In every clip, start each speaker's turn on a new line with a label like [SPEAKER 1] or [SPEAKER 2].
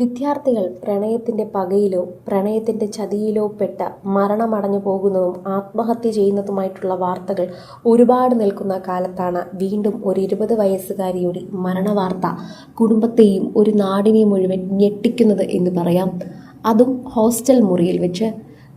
[SPEAKER 1] വിദ്യാർത്ഥികൾ പ്രണയത്തിന്റെ പകയിലോ പ്രണയത്തിന്റെ ചതിയിലോ പെട്ട മരണമടഞ്ഞു പോകുന്നതും ആത്മഹത്യ ചെയ്യുന്നതുമായിട്ടുള്ള വാർത്തകൾ ഒരുപാട് നിൽക്കുന്ന കാലത്താണ് വീണ്ടും ഒരു ഇരുപത് വയസ്സുകാരിയുടെ മരണവാർത്ത കുടുംബത്തെയും ഒരു നാടിനെയും മുഴുവൻ ഞെട്ടിക്കുന്നത് എന്ന് പറയാം. അതും ഹോസ്റ്റൽ മുറിയിൽ വെച്ച്.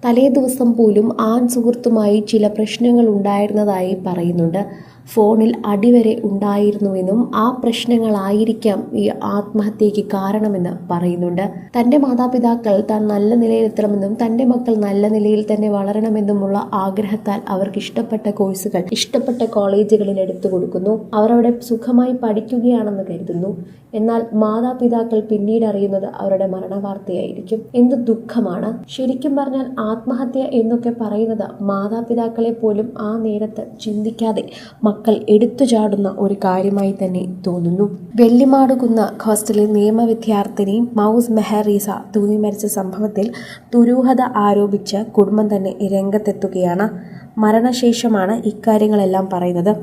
[SPEAKER 1] തലേ ദിവസം പോലും ആൺ സുഹൃത്തുമായി ചില പ്രശ്നങ്ങൾ ഉണ്ടായിരുന്നതായി പറയുന്നുണ്ട്. ഫോണിൽ അടിവരെ ഉണ്ടായിരുന്നുവെന്നും ആ പ്രശ്നങ്ങളായിരിക്കാം ഈ ആത്മഹത്യയ്ക്ക് കാരണമെന്ന് പറയുന്നുണ്ട്. തന്റെ മാതാപിതാക്കൾ താൻ നല്ല നിലയിലെത്തണമെന്നും തന്റെ മക്കൾ നല്ല നിലയിൽ തന്നെ വളരണമെന്നുമുള്ള ആഗ്രഹത്താൽ അവർക്ക് ഇഷ്ടപ്പെട്ട കോഴ്സുകൾ ഇഷ്ടപ്പെട്ട കോളേജുകളിൽ എടുത്തു കൊടുക്കുന്നു. അവർ അവിടെ സുഖമായി പഠിക്കുകയാണെന്ന് കരുതുന്നു. എന്നാൽ മാതാപിതാക്കൾ പിന്നീട് അറിയുന്നത് അവരുടെ മരണവാർത്തയായിരിക്കും. എന്ത് ദുഃഖമാണ്. ശരിക്കും പറഞ്ഞാൽ ആത്മഹത്യ എന്നൊക്കെ പറയുന്നത് മാതാപിതാക്കളെ പോലും ആ നേരത്ത് ചിന്തിക്കാതെ മക്കൾ എടുത്തു ചാടുന്ന ഒരു കാര്യമായി തന്നെ തോന്നുന്നു. വെള്ളിമാടുകുന്ന ഹോസ്റ്റലിൽ നിയമ വിദ്യാർത്ഥിനി മൗസ് മെഹറീസ തൂങ്ങി മരിച്ച സംഭവത്തിൽ ദുരൂഹത ആരോപിച്ച് കുടുംബം തന്നെ രംഗത്തെത്തുകയാണ്. മരണശേഷമാണ് ഇക്കാര്യങ്ങളെല്ലാം പറയുന്നത്.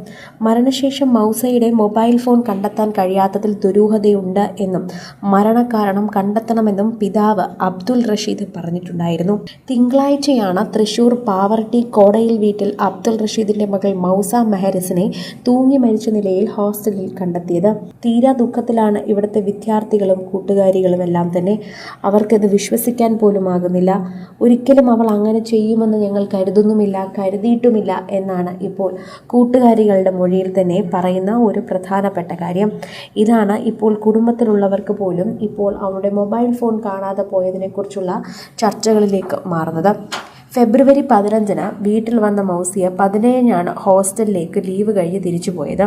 [SPEAKER 1] മരണശേഷം മൗസയുടെ മൊബൈൽ ഫോൺ കണ്ടെത്താൻ കഴിയാത്തതിൽ ദുരൂഹതയുണ്ട് എന്നും മരണകാരണം കണ്ടെത്തണമെന്നും പിതാവ് അബ്ദുൽ റഷീദ് പറഞ്ഞിട്ടുണ്ടായിരുന്നു. തിങ്കളാഴ്ചയാണ് തൃശൂർ പാവർട്ടി കോടയിൽ വീട്ടിൽ അബ്ദുൽ റഷീദിന്റെ മകൾ മൗസ മെഹറിസിനെ തൂങ്ങി മരിച്ച നിലയിൽ ഹോസ്റ്റലിൽ കണ്ടെത്തിയത്. തീരാ ദുഃഖത്തിലാണ് ഇവിടുത്തെ വിദ്യാർത്ഥികളും കൂട്ടുകാരികളും എല്ലാം തന്നെ. അവർക്കത് വിശ്വസിക്കാൻ പോലും ആകുന്നില്ല ഒരിക്കലും അവൾ അങ്ങനെ ചെയ്യുമെന്ന് ഞങ്ങൾ കരുതുന്നുമില്ല. കരുതിയിട്ടുമില്ല എന്നാണ് ഇപ്പോൾ കൂട്ടുകാരികളുടെ മൊഴിയിൽ തന്നെ പറയുന്ന ഒരു പ്രധാനപ്പെട്ട കാര്യം. ഇതാണ് ഇപ്പോൾ കുടുംബത്തിലുള്ളവർക്ക് പോലും ഇപ്പോൾ അവരുടെ മൊബൈൽ ഫോൺ കാണാതെ പോയതിനെക്കുറിച്ചുള്ള ചർച്ചകളിലേക്ക് മാറുന്നത്. ഫെബ്രുവരി പതിനഞ്ചിന് വീട്ടിൽ വന്ന മൗസിയ പതിനേഴിനാണ് ഹോസ്റ്റലിലേക്ക് ലീവ് കഴിഞ്ഞ് തിരിച്ചു പോയത്.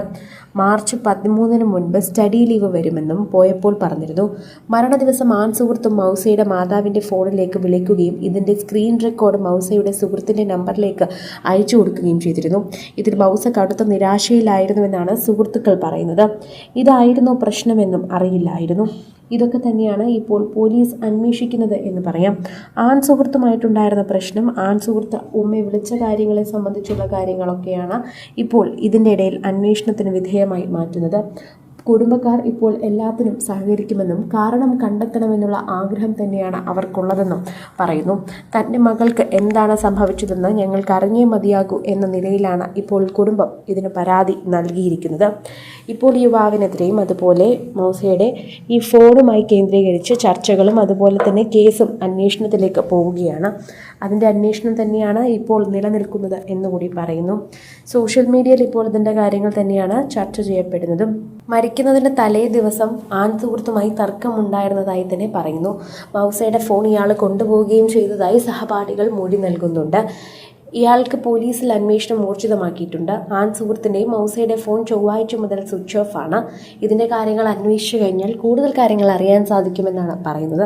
[SPEAKER 1] മാർച്ച് പതിമൂന്നിന് മുൻപ് സ്റ്റഡി ലീവ് വരുമെന്നും പോയപ്പോൾ പറഞ്ഞിരുന്നു. മരണ ദിവസം ആൺ സുഹൃത്തും മൗസയുടെ മാതാവിന്റെ ഫോണിലേക്ക് വിളിക്കുകയും ഇതിന്റെ സ്ക്രീൻ റെക്കോർഡ് മൗസയുടെ സുഹൃത്തിന്റെ നമ്പറിലേക്ക് അയച്ചു കൊടുക്കുകയും ചെയ്തിരുന്നു. ഇതിൽ മൗസ കടുത്ത നിരാശയിലായിരുന്നുവെന്നാണ് സുഹൃത്തുക്കൾ പറയുന്നത്. ഇതായിരുന്നു പ്രശ്നമെന്നും അറിയില്ലായിരുന്നു. ഇതൊക്കെ തന്നെയാണ് ഇപ്പോൾ പോലീസ് അന്വേഷിക്കുന്നത് എന്ന് പറയാം. ആൺ സുഹൃത്തുമായിട്ടുണ്ടായിരുന്ന പ്രശ്നം ആൺ സുഹൃത്ത് ഉമ്മ വിളിച്ച കാര്യങ്ങളെ സംബന്ധിച്ചുള്ള കാര്യങ്ങളൊക്കെയാണ് ഇപ്പോൾ ഇതിന്റെ ഇടയിൽ അന്വേഷണത്തിന് വിധേയമായി മാറ്റുന്നത്. കുടുംബക്കാർ ഇപ്പോൾ എല്ലാത്തിനും സഹകരിക്കുമെന്നും കാരണം കണ്ടെത്തണമെന്നുള്ള ആഗ്രഹം തന്നെയാണ് അവർക്കുള്ളതെന്നും പറയുന്നു. തന്റെ മകൾക്ക് എന്താണ് സംഭവിച്ചതെന്ന് ഞങ്ങൾക്ക് അറിഞ്ഞേ മതിയാകൂ എന്ന നിലയിലാണ് ഇപ്പോൾ കുടുംബം ഇതിന് പരാതി നൽകിയിരിക്കുന്നത്. ഇപ്പോൾ യുവാവിനെതിരെയും അതുപോലെ മോസയുടെ ഈ ഫോണുമായി കേന്ദ്രീകരിച്ച് ചർച്ചകളും അതുപോലെ തന്നെ കേസും അന്വേഷണത്തിലേക്ക് പോവുകയാണ്. അതിന്റെ അന്വേഷണം തന്നെയാണ് ഇപ്പോൾ നിലനിൽക്കുന്നത് എന്നുകൂടി പറയുന്നു. സോഷ്യൽ മീഡിയയിൽ ഇപ്പോൾ ഇതിന്റെ കാര്യങ്ങൾ തന്നെയാണ് ചർച്ച ചെയ്യപ്പെടുന്നതും. മരിക്കുന്നതിന്റെ തലേ ദിവസം ആൺ സുഹൃത്തുമായി തർക്കമുണ്ടായിരുന്നതായി തന്നെ പറയുന്നു. മൗസയുടെ ഫോൺ ഇയാൾ കൊണ്ടുപോവുകയും ചെയ്തതായി സഹപാഠികൾ മൊഴി നൽകുന്നുണ്ട്. ഇയാൾക്ക് പോലീസിൽ അന്വേഷണം ഊർജിതമാക്കിയിട്ടുണ്ട്. ആൺ സുഹൃത്തിന്റെയും മൗസയുടെ ഫോൺ ചൊവ്വാഴ്ച മുതൽ സ്വിച്ച് ഓഫ് ആണ്. ഇതിന്റെ കാര്യങ്ങൾ അന്വേഷിച്ചു കഴിഞ്ഞാൽ കൂടുതൽ കാര്യങ്ങൾ അറിയാൻ സാധിക്കുമെന്നാണ് പറയുന്നത്.